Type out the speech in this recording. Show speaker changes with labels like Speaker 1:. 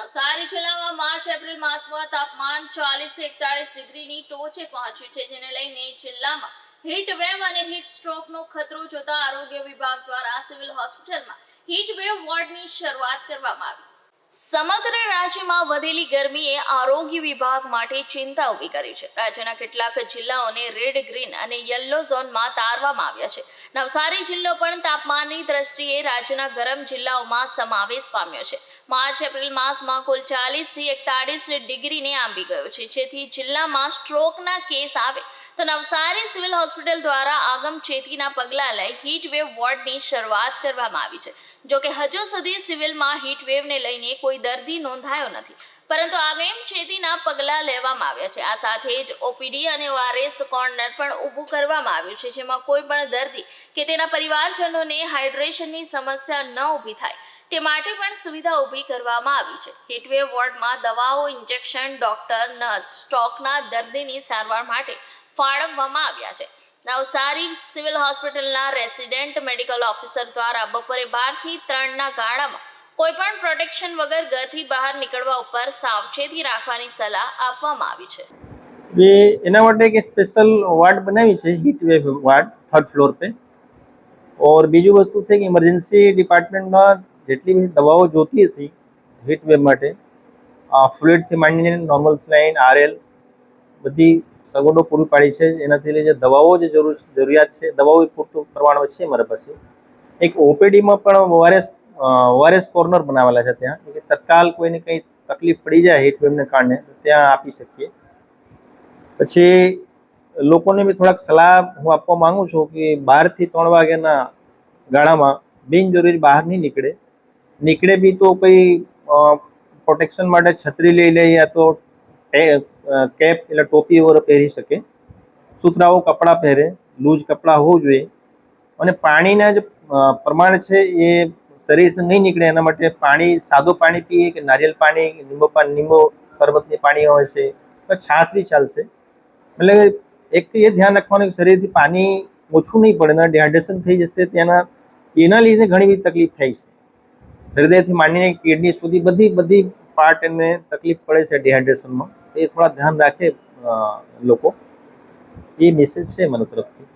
Speaker 1: નવસારી જિલ્લામાં March, April માસમાં તાપમાન ચાલીસથી એકતાળીસ ડિગ્રીની ટોચે પહોંચ્યું છે, જેને લઈને જિલ્લામાં હીટ વેવ અને હીટ સ્ટ્રોકનો ખતરો જોતા આરોગ્ય વિભાગ દ્વારા સિવિલ હોસ્પિટલમાં હીટ વેવ વોર્ડની શરૂઆત કરવામાં આવી. સમગ્ર રાજ્યમાં વધેલી ગરમીએ આરોગ્ય વિભાગ માટે ચિંતા ઊભી કરી છે. રાજ્યના કેટલાક જિલ્લાઓને રેડ ગ્રીન અને યલો ઝોનમાં તારવામાં આવ્યા છે. નવસારી જિલ્લો પણ તાપમાનની દ્રષ્ટિએ રાજ્યના ગરમ જિલ્લાઓમાં સમાવેશ પામ્યો છે. માર્ચ, એપ્રિલ માસમાં કુલ ચાલીસથી એકતાળીસ ડિગ્રીને આંબી ગયો છે. જેથી જિલ્લામાં સ્ટ્રોકના કેસ આવે તો નવસારી સિવિલ હોસ્પિટલ દ્વારા આગમચેતીના પગલાં લઈ હીટ વેવ વોર્ડની શરૂઆત કરવામાં આવી છે. જોકે હજુ સુધી સિવિલમાં હીટ વેવને લઈને કોઈ દર્દી નોંધાયો નથી. પરંતુ આગમચેતીના પગલાં લેવામાં આવ્યા છે. આ સાથે જ ઓપીડી અને ઓઆરએસ કોર્નર પણ ઊભું કરવામાં આવ્યું છે, જેમાં કોઈ પણ દર્દી કે તેના પરિવારજનોને હાઇડ્રેશનની સમસ્યા ન ઊભી થાય તે માટે પણ સુવિધા ઊભી કરવામાં આવી છે. હીટવે વોર્ડમાં દવાઓ, ઇન્જેક્શન, ડોક્ટર, નર્સ સ્ટોકના દર્દીની સારવાર માટે ફાળવવામાં આવ્યા છે. નવસારી સિવિલ હોસ્પિટલના રેસિડેન્ટ મેડિકલ ઓફિસર દ્વારા બપોરે બારથી ત્રણના ગાળામાં કોઈપણ પ્રોટેક્શન વગર ઘરથી બહાર નીકળવા ઉપર સાવચેતી રાખવાની સલાહ આપવામાં આવી છે.
Speaker 2: બે એના માટે એક સ્પેશિયલ વાર્ડ બનાવી છે heat wave ward third floor pay. ઓર બીજું વસ્તુ છે કે ઇમરજન્સી ડિપાર્ટમેન્ટમાં જેટલી બધી દવાઓ જોતી હતી હીટ વેવ માટે ફ્લુઇડથી માંડીને નોર્મલ સ્લાઇન આરએલ બધી સગવડો પૂરી પાડી છે. એનાથી લઈ દવાઓ જે જરૂર, જરૂરિયાત છે. દવાઓ પૂરતું પ્રમાણમાં છે મારા પાસે. એક ઓપીડીમાં પણ વાયરસ ઓઆરએસ કોર્નર બનાવેલા છે ત્યાં. કે તત્કાલ કોઈને કંઈ તકલીફ પડી જાય હીટવેવને કારણે, તો ત્યાં આપી શકીએ. પછી લોકોને બી થોડાક સલાહ હું આપવા માંગુ છું કે બારથી ત્રણ વાગ્યાના ગાળામાં બિનજરૂરી બહાર નહીં નીકળે. નીકળે બી તો કંઈ પ્રોટેક્શન માટે છત્રી લઈ લે યા તો કેપ એટલે ટોપી વગેરે પહેરી શકે. સુતરાઓ કપડાં પહેરે, લૂઝ કપડાં હોવું જોઈએ. અને પાણીના જે પ્રમાણ છે એ શરીરથી નહીં નીકળે એના માટે પાણી, સાદું પાણી પીએ કે નારિયેલ પાણી, લીંબુ પાણી લીંબુ શરબતની પાણી હોય છે, તો છાશ બી ચાલશે. એટલે એક એ ધ્યાન રાખવાનું કે શરીરથી પાણી ઓછું નહીં પડે અને ડિહાઇડ્રેશન થઈ જશે, તેના, એના લીધે ઘણી બધી તકલીફ થાય છે. હૃદયથી માંડીને કિડની સુધી બધી બધી પાર્ટ એને તકલીફ પડે છે ડિહાઇડ્રેશનમાં એ થોડા ધ્યાન રાખે લોકો. એ મેસેજ છે મને તરફથી.